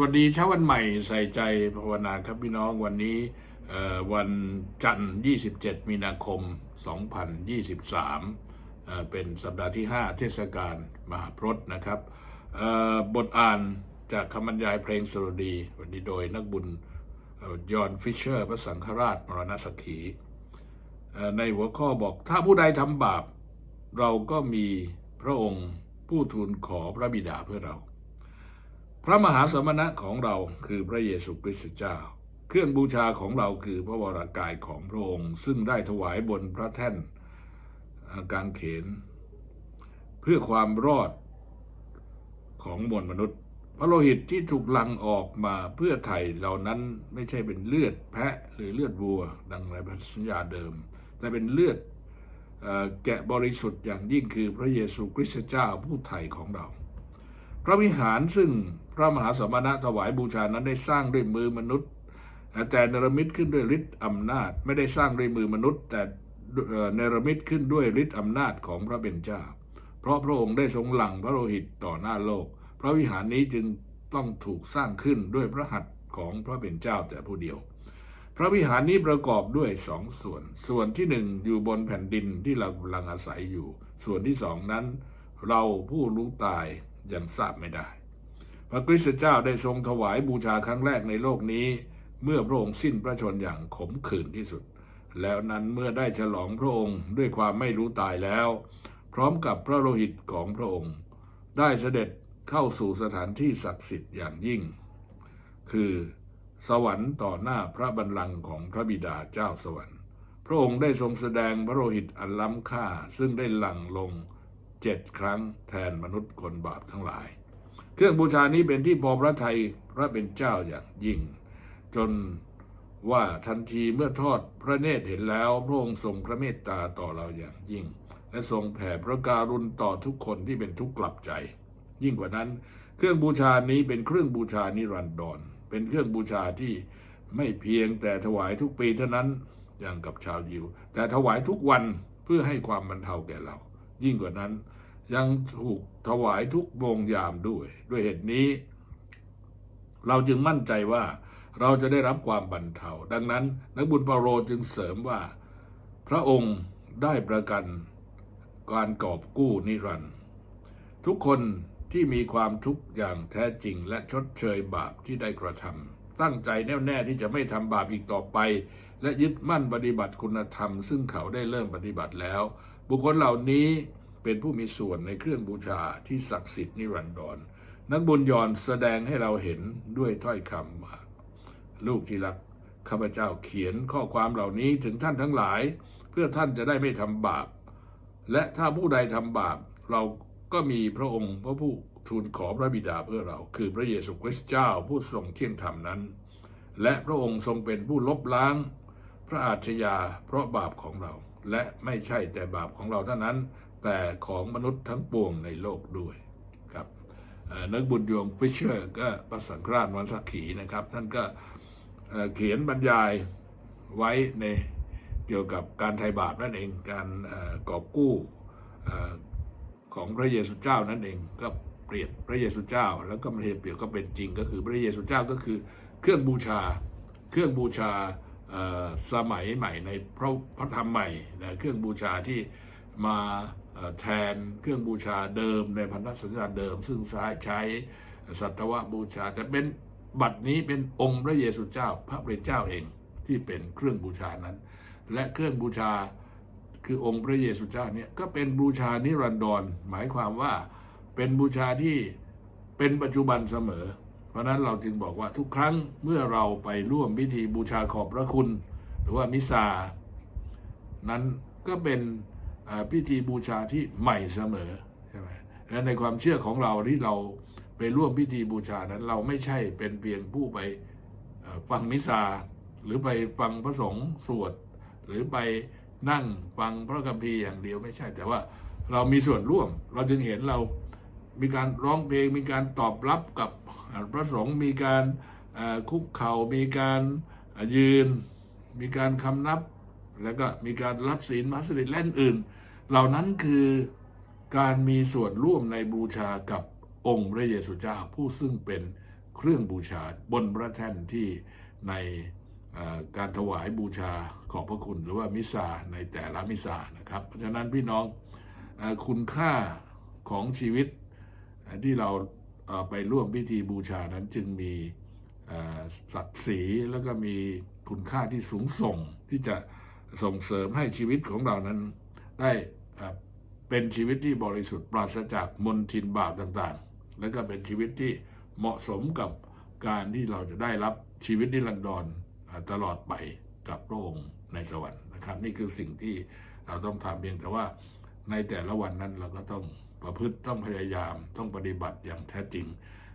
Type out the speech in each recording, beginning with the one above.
วัสดีเช้าวันใหม่ใส่ใจภาวนาครับพี่น้องวันนี้วันจันทร์27 มีนาคม 2023เอ่อเป็นสัปดาห์ที่ 5 เทศกาลมหาพรตนะครับบทอ่านจากคำบรรยายเพลงสรดี วันนี้โดยนักบุญจอห์นฟิชเชอร์พระสังฆราชมรณสกขีในหัวข้อบอกถ้าผู้ใดทำบาป เราก็มีพระองค์ผู้ทูลขอพระบิดาเพื่อเรา พระมหาสมณะของเราคือพระเยซูคริสต์เจ้า เครื่องบูชาของเราคือพระวรากายของพระองค์ ซึ่งได้ถวายบนพระแท่นกางเขน เพื่อความรอดของมวลมนุษย์ พระโลหิตที่ถูกลังออกมาเพื่อไถ่เหล่านั้นไม่ใช่เป็นเลือดแพะหรือเลือดวัว ดังในพันธสัญญาเดิม แต่เป็นเลือดแกะบริสุทธิ์อย่างยิ่งคือพระเยซูคริสต์เจ้าผู้ไถ่ของเรา พระวิหารซึ่งพระมหาสมณะถวายบูชานั้นได้สร้างด้วยมือมนุษย์ แต่เนรมิตขึ้นด้วยฤทธิ์อำนาจ ไม่ได้สร้างด้วยมือมนุษย์ แต่เนรมิตขึ้นด้วยฤทธิ์อำนาจของพระเป็นเจ้าเพราะพระองค์ได้ทรงหลั่งพระโลหิตต่อหน้าโลก พระวิหารนี้จึงต้องถูกสร้างขึ้นด้วยพระหัตถ์ของพระเป็นเจ้าแต่ผู้เดียว พระวิหารนี้ประกอบด้วยสองส่วน ส่วนที่หนึ่งอยู่บนแผ่นดินที่เรากำลังอาศัยอยู่ ส่วนที่สองนั้น เราผู้รู้ตาย ยังทราบไม่ได้ พระคริสต์เจ้าได้ทรงถวายบูชาครั้งแรกในโลกนี้ เมื่อพระองค์สิ้นพระชนอย่างขมขื่นที่สุด แล้วนั้นเมื่อได้ฉลองพระองค์ด้วยความไม่รู้ตายแล้ว พร้อมกับพระโลหิตของพระองค์ ได้เสด็จเข้าสู่สถานที่ศักดิ์สิทธิ์อย่างยิ่ง คือสวรรค์ต่อหน้าพระบัลลังก์ของพระบิดาเจ้าสวรรค์ พระองค์ได้ทรงแสดงพระโลหิตอันล้ำค่าซึ่งได้หลั่งลง เจ็ดครั้งแทนมนุษย์คนบาปทั้งหลาย เครื่องบูชานี้เป็นที่พอพระทัยพระเป็นเจ้าอย่างยิ่ง จนว่าทันทีเมื่อทอดพระเนตรเห็นแล้วพระองค์ทรงพระเมตตาต่อเราอย่างยิ่ง และทรงแผ่พระการุณต่อทุกคนที่เป็นทุกข์กลับใจ ยิ่งกว่านั้น เครื่องบูชานี้เป็นเครื่องบูชานิรันดรเป็นเครื่องบูชาที่ไม่เพียงแต่ถวายทุกปีเท่านั้นอย่างกับชาวยิว แต่ถวายทุกวันเพื่อให้ความบรรเทาแก่เรา ยิ่งกว่านั้น ยังถูกถวายทุกโมงยามด้วย ด้วยเหตุนี้ เราจึงมั่นใจว่าเราจะได้รับความบรรเทา ดังนั้น นักบุญเปาโลจึงเสริมว่า พระองค์ได้ประกันการกอบกู้นิรันดร์ทุกคนที่มีความทุกข์อย่างแท้จริงและชดเชยบาปที่ได้กระทำตั้งใจแน่วแน่ที่จะไม่ทำบาปอีกต่อไป และยึดมั่นปฏิบัติคุณธรรม ซึ่งเขาได้เริ่มปฏิบัติแล้ว บุคคลเหล่านี้เป็นผู้มีส่วนในเครื่องบูชาที่ศักดิ์สิทธิ์นิรันดรนักบุญยอนแสดงให้เราเห็นด้วยถ้อยคำว่าลูกที่รักข้าพเจ้าเขียนข้อความเหล่านี้ถึงท่านทั้งหลาย เพื่อท่านจะได้ไม่ทำบาป และถ้าผู้ใดทำบาป เราก็มีพระองค์พระผู้ทูลขอพระบิดาเพื่อเรา คือพระเยซูคริสต์เจ้าผู้ทรงเที่ยงธรรมนั้น และพระองค์ทรงเป็นผู้ลบล้าง พระอาชญาเพราะบาปของเรา และไม่ใช่แต่บาปของเราเท่านั้น แต่ของมนุษย์ทั้งปวงในโลกด้วยครับเอ่อนักบุญยงฟิชเชอร์ก็ประสังฆราชวันสักขีนะครับ ท่านก็เขียนบรรยายไว้ในเกี่ยวกับการไถ่บาปนั่นเองการกอบกู้ของพระเยซูเจ้านั่นเองก็เปรียบพระเยซูเจ้า แล้วก็มาเปรียบก็เป็นจริงก็คือพระเยซูเจ้าก็คือเครื่องบูชา เครื่องบูชาเอ่อ สมัยใหม่ในพระพระธรรมใหม่นะเครื่องบูชาที่มาแทนเครื่องบูชาเดิมในพันธสัญญาเดิม ซึ่งใช้ใช้สัตวบูชาแต่เป็นบัดนี้เป็นองค์พระเยซูเจ้าพระเป็นเจ้าเองที่เป็นเครื่องบูชานั้น และเครื่องบูชาคือองค์พระเยซูเจ้าเนี่ยก็เป็นบูชานิรันดรหมายความว่าเป็นบูชาที่เป็นปัจจุบันเสมอ เพราะนั้นเราจึงบอกว่าทุกครั้งเมื่อเราไปร่วมพิธีบูชาขอบพระคุณ หรือว่ามิสานั้นก็เป็นพิธีบูชาที่ใหม่เสมอใช่ไหมและในความเชื่อของเราที่เราไปร่วมพิธีบูชานั้น เราไม่ใช่เป็นเพียงผู้ไปฟังมิสซาหรือไปฟังพระสงฆ์สวด หรือไปนั่งฟังพระคัมภีร์อย่างเดียวไม่ใช่ แต่ว่าเรามีส่วนร่วม เราจึงเห็นเรามีการร้องเพลงมีการตอบรับกับ พระสงฆ์มีการคุกเข่ามีการยืน มีการคำนับ แล้วก็มีการรับศีลมัสยิดและอื่น เหล่านั้นคือการมีส่วนร่วมในบูชากับองค์พระเยซูเจ้าผู้ซึ่งเป็นเครื่องบูชาบนพระแท่นที่ในการถวายบูชาขอบพระคุณหรือว่ามิสซาในแต่ละมิสซานะครับ เพราะฉะนั้นพี่น้องอคุณค่าของชีวิตที่เรา ไปร่วมพิธีบูชานั้นจึงมีศักดิ์ศรีแล้วก็มีคุณค่าที่สูงส่งที่จะส่งเสริมให้ชีวิตของเรานั้น ได้เป็นชีวิตที่บริสุทธิ์ปราศจากมลทินบาปต่างๆ แล้วก็เป็นชีวิตที่เหมาะสมกับการที่เราจะได้รับชีวิตนิรันดรตลอดไปกับพระองค์ในสวรรค์นะครับ นี่คือสิ่งที่เราต้องทำเพียงแต่ว่าในแต่ละวันนั้นเราก็ต้อง ประพฤติต้องพยายามต้องปฏิบัติอย่างแท้จริง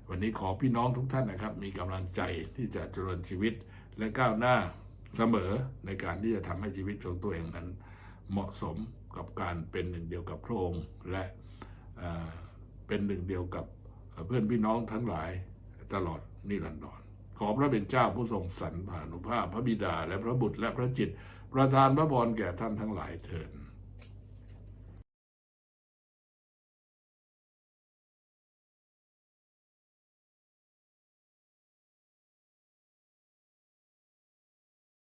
วันนี้ขอพี่น้องทุกท่านนะครับ มีกำลังใจที่จะเจริญชีวิตและก้าวหน้าเสมอในการที่จะทำให้ชีวิตของตัวเองนั้น เหมาะสมกับการเป็นหนึ่งเดียวกับพระองค์และเป็นหนึ่งเดียวกับเพื่อนพี่น้องทั้งหลายตลอดนิรันดรขอพระเป็นเจ้าผู้ทรงสรรพานุภาพพระบิดาและพระบุตรและพระจิต ประทานพระพรแก่ท่านทั้งหลายเถิด